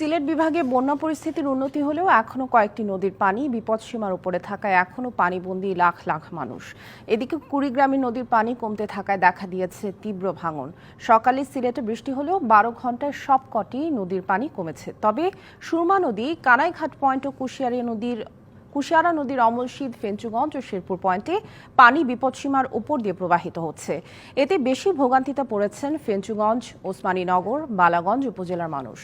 সিলেট বিভাগে বন্যা পরিস্থিতির উন্নতি হলেও এখনও কয়েকটি নদীর পানি বিপদসীমার উপরে থাকায় এখনও পানিবন্দী লাখ লাখ মানুষ। এদিকে কুড়িগ্রামে নদীর পানি কমতে থাকায় দেখা দিয়েছে তীব্র ভাঙন। সকালে সিলেটে বৃষ্টি হলেও বারো ঘন্টায় সবকটি নদীর পানি কমেছে। তবে সুরমা নদী, কানাইঘাট পয়েন্ট ও কুশিয়ারি নদীর কুশিয়ারা নদীর অমলশীদ ফেঞ্চুগঞ্জ ও শেরপুর পয়েন্টে পানি বিপদসীমার উপর দিয়ে প্রবাহিত হচ্ছে। এতে বেশি ভোগান্তিতে পড়েছেন ফেঞ্চুগঞ্জ ওসমানীনগর বালাগঞ্জ উপজেলার মানুষ।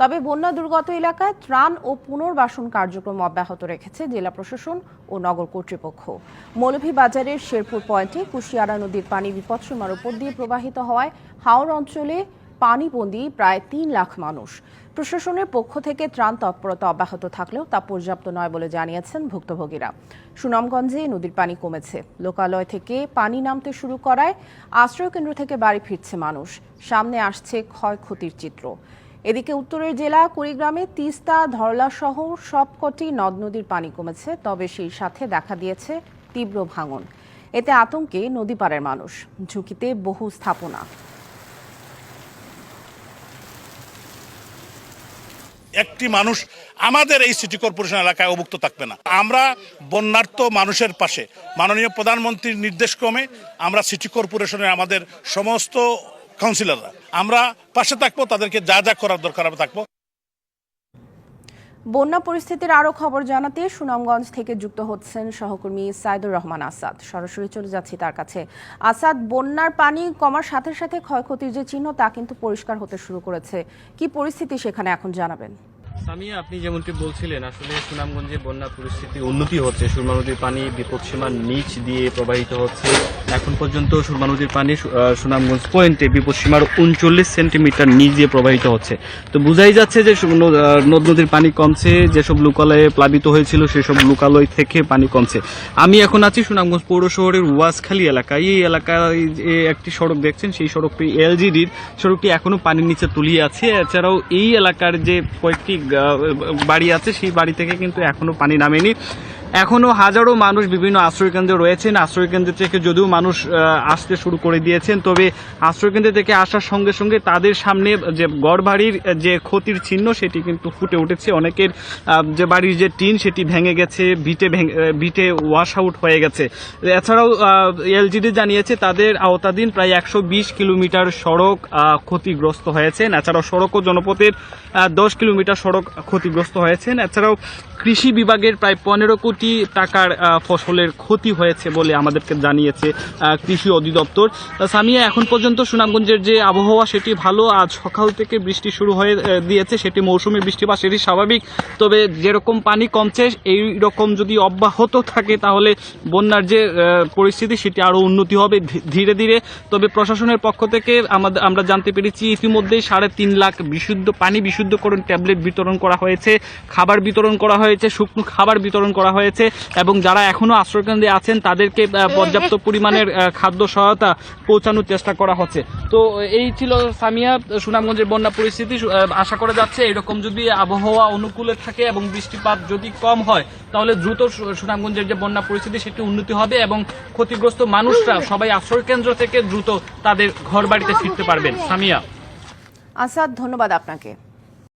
তবে বন্যা দুর্গত এলাকায় ত্রাণ ও পুনর্বাসন কার্যক্রম অব্যাহত রেখেছে জেলা প্রশাসন ও নগর কর্তৃপক্ষ। মৌলভীবাজারের শেরপুর পয়েন্টে কুশিয়ারা নদীর পানি বিপদসীমার উপর দিয়ে প্রবাহিত হওয়ায় হাওর অঞ্চলে পানিবন্দী প্রায় তিন লাখ মানুষ। প্রশাসনের পক্ষ থেকে ত্রাণ তৎপরতা অব্যাহত থাকলেও তা পর্যাপ্ত নয় বলে জানিয়েছেন ভুক্তভোগীরা। সুনামগঞ্জে নদীর পানি কমেছে। লোকালয় থেকে পানি নামতে শুরু করায় আশ্রয়কেন্দ্র থেকে বাড়ি ফিরছে মানুষ। সামনে আসছে ক্ষয়ক্ষতির চিত্র। এদিকে উত্তরের জেলা কুড়িগ্রামে তিস্তা, ধরলা সহ সবকটি নদ নদীর পানি কমেছে, তবে সেই সাথে দেখা দিয়েছে তীব্র ভাঙন। এতে আতঙ্কে নদী পাড়ের মানুষ। ঝুঁকিতে বহু স্থাপনা। একটি মানুষ আমাদের এই সিটি কর্পোরেশন এলাকায় অভুক্ত থাকবে না। আমরা বন্যার্থ মানুষের পাশে, মাননীয় প্রধানমন্ত্রীর নির্দেশক্রমে আমরা সিটি কর্পোরেশনের আমাদের সমস্ত কাউন্সিলররা, আমরা পাশে থাকব, তাদেরকে যা যা করার দরকার আমরা থাকব। বন্যা পরিস্থিতির আরও খবর জানাতে সুনামগঞ্জ থেকে যুক্ত হচ্ছেন সহকর্মী সাইদুর রহমান আসাদ। সরাসরি চলে যাচ্ছি তার কাছে। আসাদ, বন্যার পানি কমার সাথে সাথে ক্ষয়ক্ষতির যে চিহ্ন তা কিন্তু পরিষ্কার হতে শুরু করেছে। কি পরিস্থিতি সেখানে এখন জানাবেন? সামিয়া, আপনি যেমনটি বলছিলেন, আসলে সুনামগঞ্জে বন্যা পরিস্থিতি উন্নতি হচ্ছে। সুরমা নদীর পানি বিপদসীমার নিচ দিয়ে প্রবাহিত হচ্ছে। এখন পর্যন্ত সুরমা নদীর পানি সুনামগঞ্জ পয়েন্টে বিপদসীমার উনচল্লিশ সেন্টিমিটার নিচ দিয়ে প্রবাহিত হচ্ছে। তো বোঝাই যাচ্ছে যে নদ নদীর পানি কমছে, যেসব লোকালয়ে প্লাবিত হয়েছিল, সেসব লোকালয় থেকে পানি কমছে। আমি এখন আছি সুনামগঞ্জ পৌর শহরের ওয়াজখালী এলাকায়। এই এলাকায় যে একটি সড়ক দেখছেন, সেই সড়কটি এলজিডির। সড়কটি এখনও পানির নিচে তুলিয়ে আছে। এছাড়াও এই এলাকার যে কয়েকটি বাড়ি আছে সেই বাড়ি থেকে কিন্তু এখনও পানি নামেনি। এখনও হাজারো মানুষ বিভিন্ন আশ্রয়কেন্দ্রে রয়েছেন। আশ্রয়কেন্দ্র থেকে যদিও মানুষ আসতে শুরু করে দিয়েছেন, তবে আশ্রয়কেন্দ্র থেকে আসার সঙ্গে সঙ্গে তাদের সামনে যে গড় বাড়ির যে ক্ষতির চিহ্ন, সেটি কিন্তু ফুটে উঠেছে। অনেকের যে বাড়ির যে টিন, সেটি ভেঙে গেছে, ভিটে ভেঙে- ভিটে ওয়াশ আউট হয়ে গেছে। এছাড়াও এলজিডি জানিয়েছে, তাদের আওতাধীন প্রায় একশো বিশ কিলোমিটার সড়ক ক্ষতিগ্রস্ত হয়েছে। এছাড়াও সড়ক ও জনপথের দশ কিলোমিটার সড়ক ক্ষতিগ্রস্ত হয়েছেন এছাড়াও কৃষি বিভাগের প্রায় পনেরো কোটি টাকার ফসলের ক্ষতি হয়েছে বলে আমাদেরকে জানিয়েছে কৃষি অধিদপ্তর। সামিয়া, এখন পর্যন্ত সুনামগঞ্জের যে আবহাওয়া সেটি ভালো, আজ সকাল থেকে বৃষ্টি শুরু হয়ে দিয়েছে, সেটি মৌসুমি বৃষ্টি বা সেটি স্বাভাবিক। তবে যেরকম পানি কমছে এই রকম যদি অব্যাহত থাকে, তাহলে বন্যার যে পরিস্থিতি, সেটি আরও উন্নতি হবে ধীরে ধীরে। তবে প্রশাসনের পক্ষ থেকে আমাদের আমরা জানতে পেরেছি, ইতিমধ্যেই সাড়ে তিন লাখ বিশুদ্ধ, পানি বিশুদ্ধকরণ ট্যাবলেট বিতরণ করা হয়েছে, খাবার বিতরণ করা হয়েছে, শুকনো খাবার বিতরণ করা হয়েছে। এবং যারা এখনও আশ্রয়কেন্দ্রে আছেন, তাদেরকে পর্যাপ্ত পরিমাণের খাদ্য সহায়তা পৌঁছানোর চেষ্টা করা হচ্ছে। তো এই ছিল সামিয়া, সুনামগঞ্জের বন্যা পরিস্থিতি। আশা করা যাচ্ছে এরকম যদি আবহাওয়া অনুকূলে থাকে এবং বৃষ্টিপাত যদি কম হয়, তাহলে দ্রুত সুনামগঞ্জের যে বন্যা পরিস্থিতি, সেটি উন্নতি হবে এবং ক্ষতিগ্রস্ত মানুষরা সবাই আশ্রয় কেন্দ্র থেকে দ্রুত তাদের ঘর বাড়িতে ফিরতে পারবেন। সামিয়া। আসাদ, ধন্যবাদ আপনাকে।